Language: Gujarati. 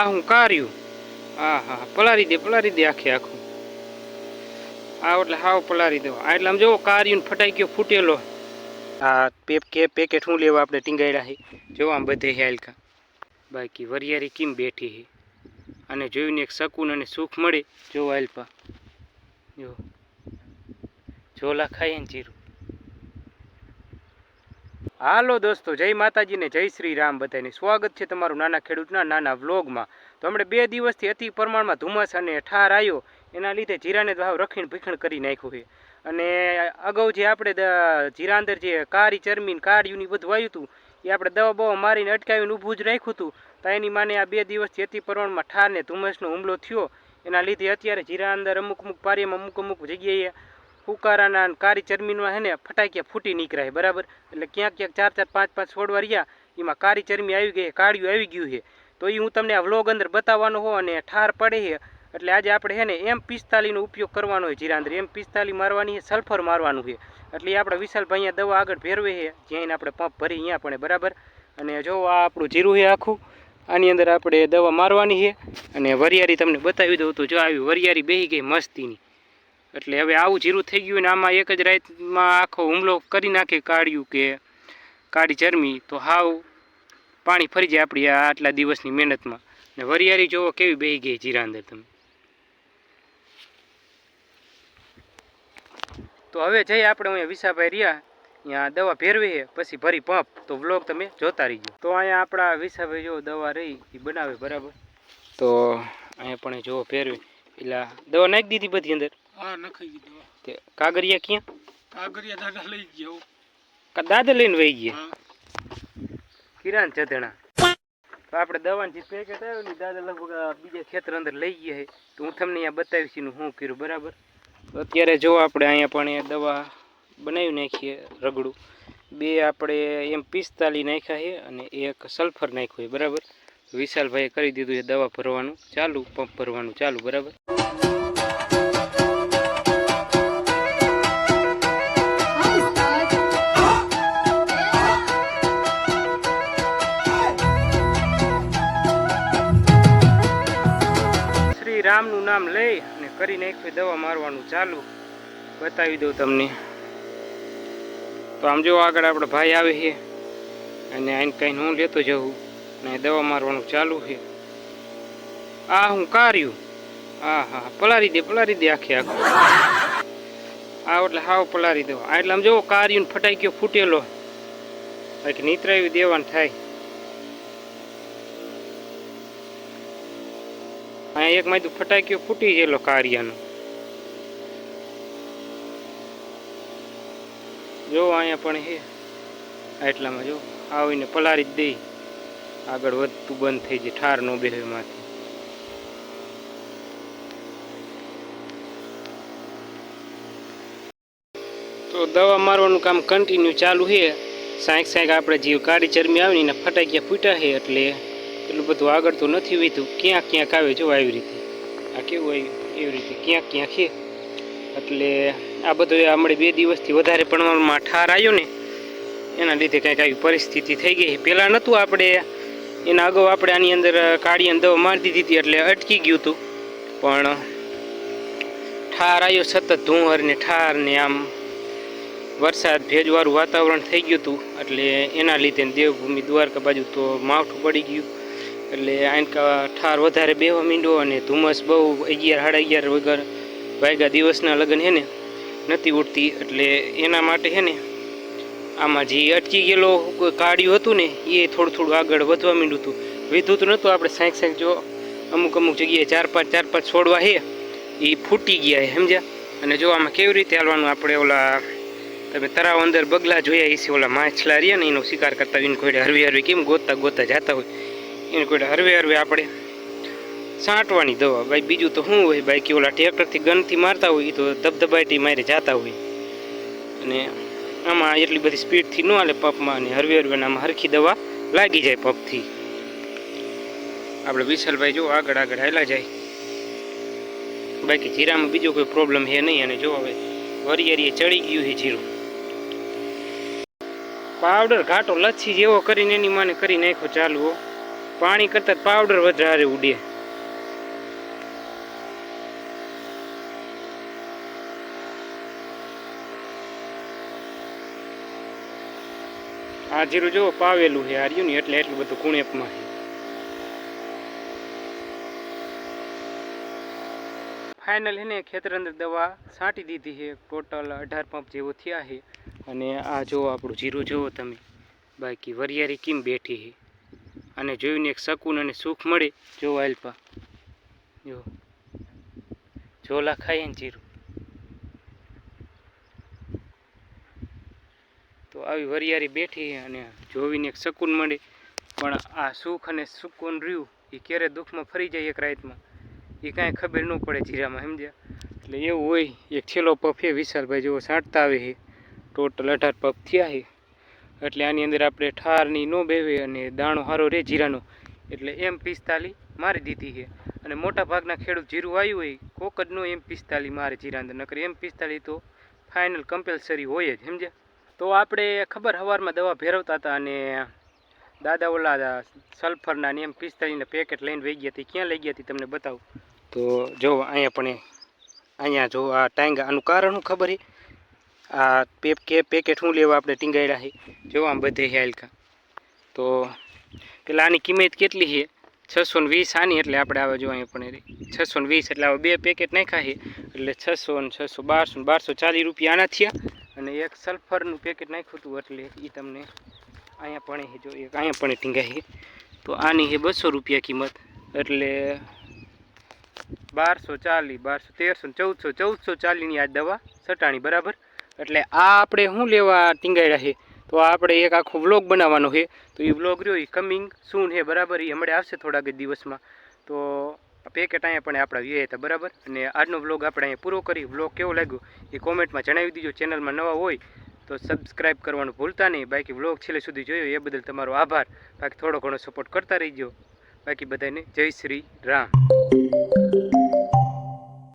આ હું કાર્યું હા હા, પલારી દે પલારી દે આખે આખું. આ એટલે હાવ પલારી દો. આ એટલે આમ જોવો કાર્યું ફટાઈ ગયો, ફૂટેલો. આ પેપ કે, પેકેટ હું લેવા આપણે ટીંગાયડા છે જો આમ બધે હેલકા. બાકી વરિયારી કેમ બેઠી છે અને જોઈને એક શકુન અને સુખ મળે? જો હેલ્પા. જો. ઝોલા ખાઈએ ને જીરું. હાલો દોસ્તો, જય માતાજી ને જય શ્રી રામ બધાને. સ્વાગત છે તમારું નાના ખેડૂતના નાના વ્લોગમાં. તો હમણે બે દિવસથી અતિ પ્રમાણમાં ધુમ્મસ અને ઠાર આવ્યો એના લીધે જીરાને ભાવ રખીણ ભીખણ કરી નાખ્યું છે. અને અગાઉ જે આપણે જીરા અંદર જે કારી ચરમીન કાળિયું ને બધું આવ્યું હતું એ આપણે દવા બવા મારીને અટકાવીને ઊભું જ રાખ્યું હતું તો એની માને આ બે દિવસથી અતિ પ્રમાણમાં ઠાર ને ધુમ્મસનો હુમલો થયો. એના લીધે અત્યારે જીરા અંદર અમુક અમુક પારીમાં અમુક અમુક જગ્યાએ ફુકારાના કારી ચરમીમાં હેને ને ફટાકિયા ફૂટી નીકળાય બરાબર? એટલે ક્યાંક ક્યાંક ચાર ચાર પાંચ પાંચ છોડવા રહ્યા એમાં કારી ચરમી આવી ગઈ, કાળિયું આવી ગયું છે. તો એ હું તમને આ વ્લોગ અંદર બતાવવાનો હો અને ઠાર પડે છે. એટલે આજે આપણે છે ને એમ પિસ્તાલીનો ઉપયોગ કરવાનો હોય જીરા અંદર એમ પિસ્તાલી મારવાની છે, સલ્ફર મારવાનું છે. એટલે એ આપણે વિશાલભાઈ દવા આગળ ફેરવે છે, જ્યાં આપણે પંપ ભરી અહીંયા પણ બરાબર? અને જો આ આપણું જીરું છે આખું, આની અંદર આપણે દવા મારવાની છે. અને વરિયારી તમને બતાવી દઉં તો જો આવી વરિયારી બેહી ગઈ મસ્તીની. એટલે હવે આવું જીરું થઈ ગયું ને આમાં એક જ રાતમાં આખો હુમલો કરી નાખે કાળિયું કે કાળી ચરમી. તો હાવ પાણી ફરી જાય આપણી આટલા દિવસની મહેનતમાં. ને વરિયાળી જોવો કેવી બેહી ગઈ જીરા અંદર તમે. તો હવે જઈ આપણે અહીંયા વિસાભાઈ રહ્યા. અહીંયા દવા ફેરવી છે પછી ભરી પંપ. તો વ્લોગ તમે જોતા રહીજો. તો અહીંયા આપણા વિસાભાઈ જો દવા રહી, એ બનાવે બરાબર. તો અહીંયા પણ જો ફેરવી એટલે દવા નાખી દીધી બધી અંદર. હા નખાઈ દીધો. તે કાગરિયા ક્યાં? કાગરિયા દાદા લઈ ગયો કા દાદા લઈને વહી ગયા? કિરાન ચધણા તો આપણે દવાની જે પેકેટ આવ્યું ને દાદા લગભગ બીજા ખેતર અંદર લઈ ગયા તો હું તમને અહીંયા બતાવીશ એનું શું કર્યું બરાબર? તો અત્યારે જો આપણે અહીંયા પણ દવા બનાવી નાખીએ રગડું. બે આપણે એમ પિસ્તાલી નાખ્યા છે અને એક સલ્ફર નાખ્યું છે બરાબર? વિશાલભાઈએ કરી દીધું છે દવા ભરવાનું. ચાલુ પંપ ભરવાનું ચાલુ બરાબર? શ્રી રામનું નામ લઈ અને કરીને એક દવા મારવાનું ચાલુ. બતાવી દઉં તમને. તો આમ જો આગળ આપણે ભાઈ આવે છે અને આને કંઈ હું લેતો જવું, ને દવા મારવાનું ચાલુ છે. આ હું કાર્યું. હા હા, પલારી દે પલારી દે આખે આખું. આ એટલે હાવ પલારી દો. આ એટલે આમ જોવો કાર્યું ફટાઈ ગયો ફૂટેલો. બાકી નીતરાવી દેવાનું થાય. અહીંયા એક માયદું ફટાક્યો ફૂટી ગયેલો કારિયાનો. જો અહીંયા પણ હે એટલામાં જો, આવીને પલારી જ દઈ. આગળ વધતું બંધ થઈ જાય, ઠાર નો બેહમાંથી તો દવા મારવાનું કામ કન્ટિન્યુ ચાલુ છે સાંક સાંક આપણે જીવ કાળી ચરમી આવીને ફટાકિયા ફૂટ્યા છે એટલે એટલું બધું આગળ તો નથી વધ્યું. ક્યાંક ક્યાંક આવે જો આવી રીતે. આ કેવું આવ્યું એવી રીતે? ક્યાંક ક્યાંક છે. એટલે આ બધું હમણાં બે દિવસથી વધારે પ્રમાણમાં ઠાર આવ્યો ને, એના લીધે કંઈક આવી પરિસ્થિતિ થઈ ગઈ. પહેલાં નહોતું આપણે એના અગાઉ આપણે આની અંદર કાળી દવા મારી દીધી હતી એટલે અટકી ગયું હતું. પણ ઠાર આવ્યો સતત ધુંહર ને ઠાર ને આમ વરસાદ, ભેજવાળું વાતાવરણ થઈ ગયું હતું. એટલે એના લીધે દેવભૂમિ દ્વારકા બાજુ તો માવઠું પડી ગયું. એટલે આનકા ઠાર વધારે બેવા માંડ્યો અને ધુમ્મસ બહુ અગિયાર, સાડા અગિયાર વગર વાગ્યા દિવસના લગ્ન છે ને, નથી ઉઠતી એટલે એના માટે છે ને, આમાં જે અટકી ગયેલો કાળિયું હતું ને, એ થોડું થોડું આગળ વધવા માંડ્યું હતું. વીધું નહોતું, આપણે સાંક સાંક જો અમુક અમુક જગ્યાએ ચાર પાંચ ચાર પાંચ છોડવા છે એ ફૂટી ગયા સમજ્યા? અને જો આમાં કેવી રીતે હાલવાનું, આપણે ઓલા, તમે તરાવ અંદર બગલા જોયા છે ઓલા માછલા રહ્યા ને, એનો શિકાર કરતા વિન કોઈ હરવી હરવી કેમ ગોતતા ગોતતા જતા હોય. એને કોઈ હરવે હરવે આપણે છાંટવાની દવા. ભાઈ, બીજું તો શું હોય બાકી ઓલા ટ્રેક્ટરથી ગનથી મારતા હોય તો ધબધબાટી મારે જતા હોય. અને આમાં એટલી બધી સ્પીડથી ન હાલે પંપમાં અને હરવે હરવે આમાં હરખી દવા લાગી જાય પંપથી આપણે વિશાલભાઈ જો આગળ આગળ હાલા જાય. બાકી જીરામાં બીજો કોઈ પ્રોબ્લેમ છે નહીં અને જો હવે વરિયારીએ ચડી ગયું છે જીરું. પાવડર ઘાટો લચ્છી જેવો કરીને એની માને કરી નાખ્યો ચાલુ પાણી કરતાં પાવડર વધારે ઉડે. આ જીરું જો પાવેલું છે હાર્યું ને એટલે એટલું બધું કુણેપમાં ફાઇનલ એને ખેતર અંદર દવા છાંટી દીધી છે ટોટલ અઢાર પંપ જેવો થયા છે. અને આ જો આપણું જીરું જુઓ તમે, બાકી વરિયારી કેમ બેઠી છે? અને જોઈને એક શકુન અને સુખ મળે જો આલ્પા. જો. ઝોલા ખાઈએ ને જીરું. તો આવી વરિયારી બેઠી અને જોઈને એક શકુન મળે. પણ આ સુખ અને સુકુન રહ્યું એ ક્યારે દુઃખમાં ફરી જાય એક રાતમાં? એ કાંઈ ખબર ન પડે જીરામાં, સમજ્યા? એટલે એવું હોય, એક છેલ્લો પફ છે વિશાલભાઈ જેવો છાંટતા આવે છે. ટોટલ અઢાર પફ થયા છે. એટલે આની અંદર આપણે ઠારની ન બેવે અને દાણો સારો રહે જીરાનો. એટલે એમ પિસ્તાલી મારી દીધી છે. અને મોટા ભાગના ખેડૂત જીરું આવ્યું હોય કોક જ નો એમ પિસ્તાલી મારે જીરા અંદર. નકર એમ પિસ્તાલી તો ફાઇનલ કમ્પલસરી હોય જ, સમજ્યા? તો આપણે ખબર સવારમાં દવા ભેરવતા હતા અને દાદા ઓલા સલ્ફરના ને એમ પિસ્તાલીના પેકેટ લઈને વહી ગયા હતી ક્યાં લઈ ગયા હતી તમને બતાવું? તો જો અહીંયા પણ અહીંયા જો આ ટાંગા આનું કારણ શું ખબર છે? આ કે પેકેટ શું લેવા આપણે ટીંગાડ્યા છે જો આમ બધે હેલકા. તો પેલા આની કિંમત કેટલી છે છસો ને વીસ આની એટલે આપણે આવે જો અહીંયા પણ છસો ને વીસ એટલે હવે બે પેકેટ નાખ્યા છે એટલે છસો ને છસો બારસો ને બારસો ચાલીસ રૂપિયા આના થયા. અને એક સલ્ફરનું પેકેટ નાખ્યું હતું એટલે એ તમને અહીંયા પણ જો, એક અહીંયા પણ ટીંગાય છે તો આની છે બસો રૂપિયા કિંમત. એટલે બારસો ચાલીસ, બારસો તેરસો ચૌદસો ચૌદસો ચાલીસની આ દવા, સટાણી, બરાબર? એટલે આ આપણે શું લેવા ટીંગાડ્યા છે? તો આપણે એક આખો વ્લોગ બનાવવાનો છે. તો એ વ્લોગ રહ્યો એ કમિંગ શું છે, બરાબર? એ હમણાં આવશે થોડાક દિવસમાં. તો પેકેટ અહીંયા પણ આપણા વ્યય હતા, બરાબર? અને આજનો વ્લોગ આપણે અહીંયા પૂરો કરી. વ્લોગ કેવો લાગ્યો? એ કોમેન્ટમાં જણાવી દીજો. ચેનલમાં નવા હોય તો સબસ્ક્રાઇબ કરવાનું ભૂલતા નહીં. બાકી વ્લોગ છેલ્લે સુધી જોયો, એ બદલ તમારો આભાર. બાકી થોડો ઘણો સપોર્ટ કરતા રહીજો. બાકી બધાને જય શ્રી રામ.